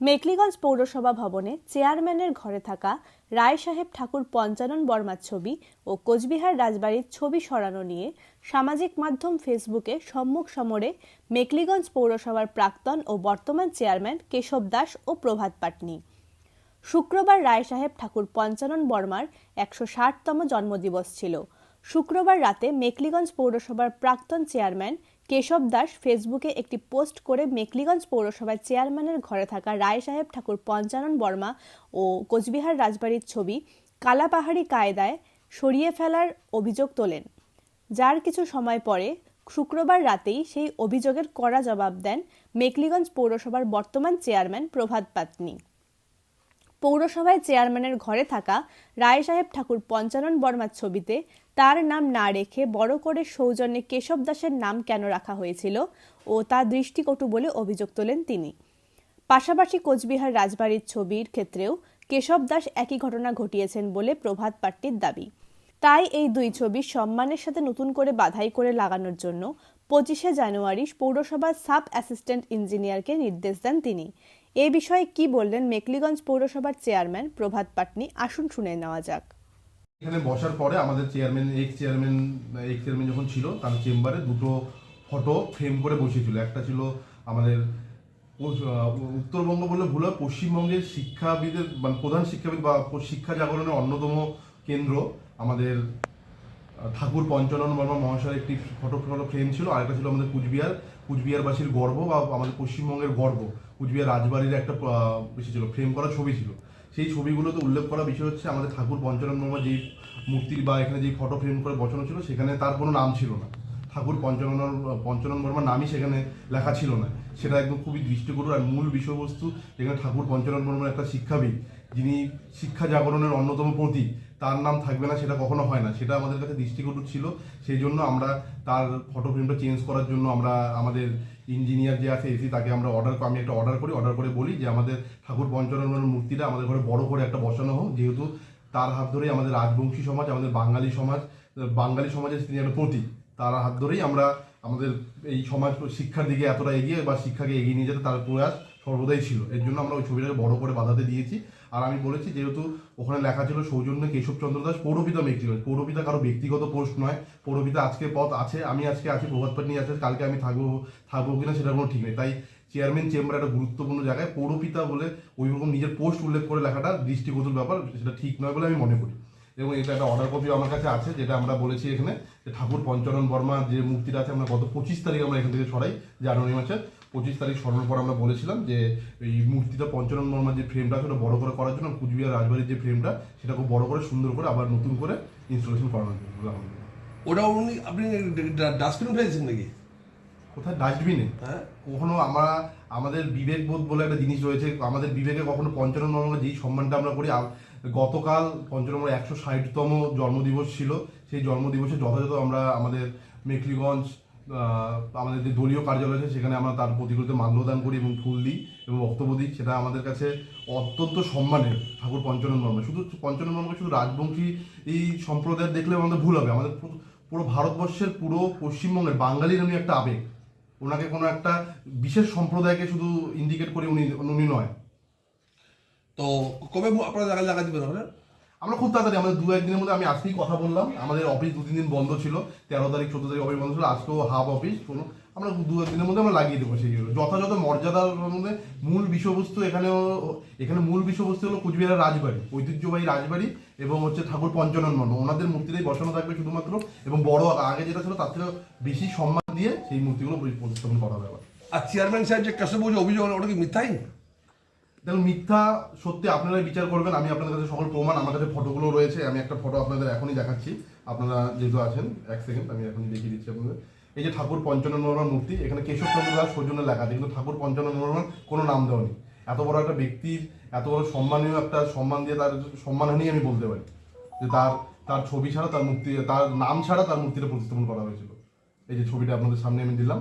মেকলিগঞ্জ পৌরসভা ভবনে চেয়ারম্যানের ঘরে থাকা রায় সাহেব ঠাকুর পঞ্চানন বর্মার ছবি ও কোচবিহার রাজবাড়ির ছবি সরানো নিয়ে সামাজিক মাধ্যম ফেসবুকে সম্মুখ সমরে মেকলিগঞ্জ পৌরসভার প্রাক্তন ও বর্তমান চেয়ারম্যান কেশব দাস ও প্রভাত পাটনি। শুক্রবার রায় সাহেব ঠাকুর পঞ্চানন বর্মার একশো ষাটতম জন্মদিবস ছিল। শুক্রবার রাতে মেকলিগঞ্জ পৌরসভার প্রাক্তন চেয়ারম্যান কেশব দাস ফেসবুকে একটি পোস্ট করে মেকলিগঞ্জ পৌরসভার চেয়ারম্যানের ঘরে থাকা রায় সাহেব ঠাকুর পঞ্চানন বর্মা ও কোচবিহার রাজবাড়ির ছবি কালাপাহাড়ি কায়দায় সরিয়ে ফেলার অভিযোগ তোলেন। যার কিছু সময় পরে শুক্রবার রাতেই সেই অভিযোগের কড়া জবাব দেন মেকলিগঞ্জ পৌরসভার বর্তমান চেয়ারম্যান প্রভাত পাতনি। পৌরসভায় চেয়ারম্যানের ঘরে থাকা রায় সাহেব ঠাকুর পঞ্চানন বর্মার ছবিতে তার নাম না রেখে বড় করে সৌজন্যে কেশব দাসের নাম কেন রাখা হয়েছিল ও তা দৃষ্টিকটু বলে অভিযোগ তোলেন তিনি। পাশাপাশি কোচবিহার রাজবাড়ির ছবির ক্ষেত্রেও কেশব দাস একই ঘটনা ঘটিয়েছেন বলে প্রভাত পাট্টির দাবি। তাই এই দুই ছবি সম্মানের সাথে নতুন করে বাধাই করে লাগানোর জন্য পঁচিশে জানুয়ারি পৌরসভার সাব অ্যাসিস্ট্যান্ট ইঞ্জিনিয়ারকে নির্দেশ দেন তিনি। এ বিষয়ে কি বললেন মেকলিগঞ্জ পৌরসভার চেয়ারম্যান প্রভাত পাটনি? আসুন শুনে নেওয়া যাক। এখানে বসার পরে আমাদের chairman ex chairman ex chairman যখন ছিল তার চেম্বারে দুটো ফটো ফ্রেম করে বসিয়েছিল। একটা ছিল আমাদের উত্তরবঙ্গ বলে ভুল হয়, পশ্চিমবঙ্গের শিক্ষাবিদের মানে প্রধান শিক্ষাবিদ বা শিক্ষা জাগরণের অন্যতম কেন্দ্র আমাদের ঠাকুর পঞ্চানন বর্মা মহাশয়ের একটি ফটো ফটো ফ্রেম ছিল। আরেকটা ছিল আমাদের কুচবিহার কুচবিহারবাসীর গর্ব বা আমাদের পশ্চিমবঙ্গের গর্ব। কুচবিহার রাজবাড়ির একটা ছিল ফ্রেম করা ছবি ছিল। সেই ছবিগুলোতে উল্লেখ করা বিষয় হচ্ছে আমাদের ঠাকুর পঞ্চানন বর্মা যেই মূর্তির বা এখানে যেই ফটো ফ্রেম করে বসানো ছিল, সেখানে তার কোনো নাম ছিল না। ঠাকুর পঞ্চানন পঞ্চানন বর্মার নামই সেখানে লেখা ছিল না। সেটা একদম খুবই দৃষ্টিকটু আর মূল বিষয়বস্তু, যেখানে ঠাকুর পঞ্চানন বর্মার একটা শিক্ষাবিদ। যিনি শিক্ষা জাগরণের অন্যতম প্রতীক, তার নাম থাকবে না, সেটা কখনো হয় না। সেটা আমাদের কাছে দৃষ্টিকটু ছিল। সেই জন্য আমরা তার ফটো ফ্রেমটা চেঞ্জ করার জন্য আমরা আমাদের ইঞ্জিনিয়ার যে আছে এসি তাকে আমরা অর্ডার আমি একটা অর্ডার করি অর্ডার করে বলি যে আমাদের ঠাকুর পঞ্চাননের মূর্তিটা আমাদের ঘরে বড় করে একটা বসানো হোক। যেহেতু তার হাত ধরেই আমাদের রাজবংশী সমাজ, আমাদের বাঙালি সমাজ, বাঙালি সমাজের তিনি একটা প্রতীক, তার হাত ধরেই আমরা আমাদের এই সমাজ শিক্ষার দিকে এতটা এগিয়ে বা শিক্ষাকে এগিয়ে নিয়ে যেতে তার প্রয়াস সর্বদাই ছিল। এর জন্য আমরা ওই ছবিটাকে বড় করে বাধাতে দিয়েছি। আর আমি বলেছি, যেহেতু ওখানে লেখা ছিল সৌজন্য কেশবচন্দ্র দাস, পৌরপিতা ব্যক্তিগত, পৌরপিতা কারও ব্যক্তিগত পোস্ট নয়, পৌরপিতা আজকে পথ আছে, আমি আজকে আছি, প্রভাত পাটনি আছে, কালকে আমি থাকব থাকব কিনা সেটা কোনো ঠিক নেই। তাই চেয়ারম্যান চেম্বার একটা গুরুত্বপূর্ণ জায়গায় পৌরপিতা বলে ওই রকম নিজের পোস্ট উল্লেখ করে লেখাটা দৃষ্টিগোচর ব্যাপার, সেটা ঠিক নয় বলে আমি মনে করি। এবং এটা একটা অর্ডার কপিও আমার কাছে আছে, যেটা আমরা বলেছি এখানে, যে ঠাকুর পঞ্চানন বর্মা যে মূর্তিটা আছে, আমরা গত পঁচিশ তারিখ আমরা এখান থেকে সরাই জানুয়ারি মাসের পঁচিশ তারিখ সরানোর পর আমরা বলেছিলাম যে এই মূর্তিটা পঞ্চানন বর্মার যে ফ্রেমটা সেটা বড় করে করার জন্য কুচবিহার রাজবাড়ির যে ফ্রেমটা সেটা খুব বড় করে সুন্দর করে আবার নতুন করে ইনস্টলেশন করানোর জন্য ওটা উনি আপনি ডাস্টবিন ফেলেছেন নাকি? কোথায়? ডাস্টবিনে হ্যাঁ। কখনো আমরা আমাদের বিবেকবোধ বলে একটা জিনিস রয়েছে আমাদের বিবেকে কখনো পঞ্চানন বর্মার যেই সম্মানটা আমরা করি গতকাল পঞ্চানন একশো ষাটতম জন্মদিবস ছিল সেই জন্মদিবসে যথাযথ আমরা আমাদের মেখলিগঞ্জ আমাদের যে দলীয় কার্যালয় আছে, সেখানে আমরা তার প্রতিকূলতে মাল্যদান করি এবং ফুল দিই এবং বক্তব্য দিই। সেটা আমাদের কাছে অত্যন্ত সম্মানের ঠাকুর পঞ্চানন বর্মা শুধু পঞ্চানন বর্মা শুধু রাজবংশী এই সম্প্রদায়ের দেখলে আমাদের ভুল হবে। আমাদের পুরো- ভারতবর্ষের পুরো পশ্চিমবঙ্গের বাঙালির উনি একটা আবেগ। ওনাকে কোনো একটা বিশেষ সম্প্রদায়কে শুধু ইন্ডিকেট করে উনি উনি নয়। তো কবে আপনারা জায়গা জায়গা দিবেন আমরা খুব তাড়াতাড়ি, আমাদের দু একদিনের মধ্যে আমি আজকেই কথা বললাম। আমাদের অফিস দু তিন দিন বন্ধ ছিল। তেরো তারিখ, চোদ্দ তারিখ অফিস বন্ধ ছিল। আজকেও হাফ অফিস কোনো আমরা দু একদিনের মধ্যে আমরা লাগিয়ে দেবো সেইগুলো যথাযথ মর্যাদার মধ্যে মূল বিষয়বস্তু এখানেও এখানে মূল বিষয়বস্তু হলো কুচবিহারের রাজবাড়ি, ঐতিহ্যবাহী রাজবাড়ি এবং হচ্ছে ঠাকুর পঞ্চানন মন ওনাদের মূর্তিটাই বসানো থাকবে শুধুমাত্র এবং বড় আগে যেটা ছিল তার থেকে বেশি সম্মান দিয়ে সেই মূর্তিগুলো প্রতিস্থাপন করা হবে আর চেয়ারম্যান সাহেব যে কাছে বলছে অভিযোগ, ওটা কি মিথ্যাই? দেখুন, মিথ্যা সত্যি আপনারাই বিচার করবেন। আমি আপনাদের কাছে সকল প্রমাণ, আমার কাছে ফটোগুলো রয়েছে। আমি একটা ফটো আপনাদের এখনই দেখাচ্ছি। আপনারা যেহেতু আছেন, এক সেকেন্ড, আমি এখনই দেখিয়ে দিচ্ছি আপনাদের। এই যে ঠাকুর পঞ্চানন বর্মার মূর্তি, এখানে কেশব চন্দ্র দাস সৌজন্য লেখা কিন্তু ঠাকুর পঞ্চানন বর্মার কোনো নাম দেওয়া নেই। এত বড় একটা ব্যক্তির, এত বড় সম্মানীয় একটা সম্মান দিয়ে তার সম্মানহানি আমি বলতে পারি। যে তার তার ছবি ছাড়া তার মূর্তি, তার নাম ছাড়া তার মূর্তিটা প্রতিস্থাপন করা হয়েছিল। এই যে ছবিটা আপনাদের সামনে আমি দিলাম।